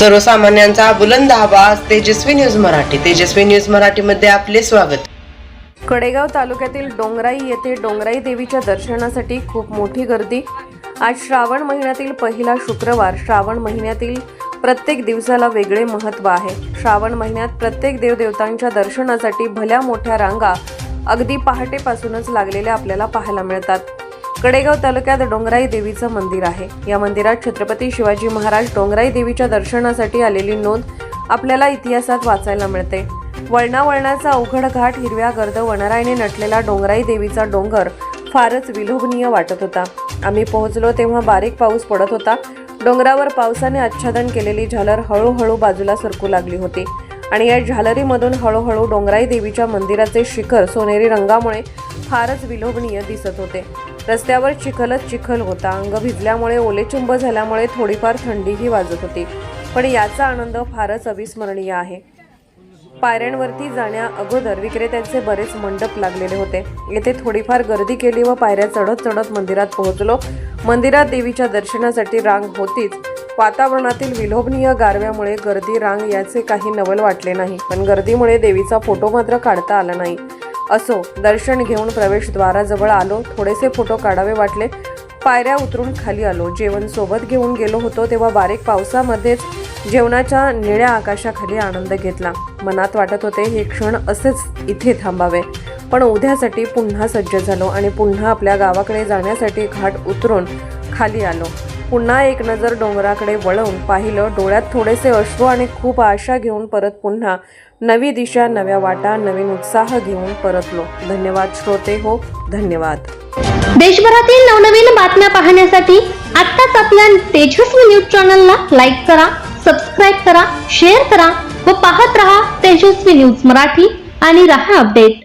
सर्वसामान्यांचा बुलंद आवाज तेजस्वी न्यूज मराठी. तेजस्वी न्यूज मराठीमध्ये आपले स्वागत. कडेगाव तालुक्यातील डोंगराई येथे डोंगराई देवीच्या दर्शनासाठी खूप मोठी गर्दी. आज श्रावण महिन्यातील पहिला शुक्रवार. श्रावण महिन्यातील प्रत्येक दिवसाला वेगळे महत्त्व आहे. श्रावण महिन्यात प्रत्येक देवदेवतांच्या दर्शनासाठी भल्या मोठ्या रांगा अगदी पहाटेपासूनच लागलेल्या आपल्याला पाहायला मिळतात. कडेगाव तालुक्यात डोंगराई देवीचं मंदिर आहे. या मंदिरात छत्रपती शिवाजी महाराज डोंगराई देवीच्या दर्शनासाठी आलेली नोंद आपल्याला इतिहासात वाचायला मिळते. वळणावळणाचा अवघड घाट हिरव्या गर्द वनराईने नटलेला डोंगराई देवीचा डोंगर फारच विलोभनीय वाटत होता. आम्ही पोहोचलो तेव्हा बारीक पाऊस पडत होता. डोंगरावर पावसाने आच्छादन केलेली झालर हळूहळू बाजूला सरकू लागली होती. आणि या झालरीमधून हळूहळू डोंगराई देवीच्या मंदिराचे शिखर सोनेरी रंगामुळे फारच विलोभनीय दिसत होते. रस्त्यावर चिखलच चिखल होता. अंग भिजल्यामुळे ओलेचुंब झाल्यामुळे थोडीफार थंडीही वाजत होती. पण याचा आनंद फारच अविस्मरणीय आहे. पायऱ्यांवरती जाण्या अगोदर विक्रेत्यांचे बरेच मंडप लागलेले होते. येथे थोडीफार गर्दी केली व पायऱ्या चढत चढत मंदिरात पोहोचलो. मंदिरात देवीच्या दर्शनासाठी रांग होतीच. वातावरणातील विलोभनीय गारव्यामुळे गर्दी रांग याचे काही नवल वाटले नाही. पण गर्दीमुळे देवीचा फोटो मात्र काढता आला नाही. असो दर्शन घेऊन प्रवेशद्वाराजवळ आलो. थोडेसे फोटो काढावे वाटले. पायऱ्या उतरून खाली आलो. जेवण सोबत घेऊन गेलो होतो तेव्हा बारीक पावसामध्येच जेवणाच्या निळ्या आकाशाखाली आनंद घेतला. मनात वाटत होते हे क्षण असेच इथे थांबावे. पण उद्यासाठी पुन्हा सज्ज झालो आणि पुन्हा आपल्या गावाकडे जाण्यासाठी घाट उतरून खाली आलो. पुन्हा एक नजर डोंगराकडे वळवून पाहिलं. डोळ्यात थोडेसे अश्रू आणि खूप आशा घेऊन परत पुन्हा नवी दिशा नव्या वाटा नवीन उत्साह घेऊन परतलो. धन्यवाद श्रोते हो धन्यवाद. देशभरातील नवनवीन बातम्या पाहण्यासाठी आत्ताच आपल्या तेजस्वी न्यूज चॅनलला लाईक करा सबस्क्राईब करा शेअर करा व पाहत रहा तेजस्वी न्यूज मराठी आणि रहा अपडेट.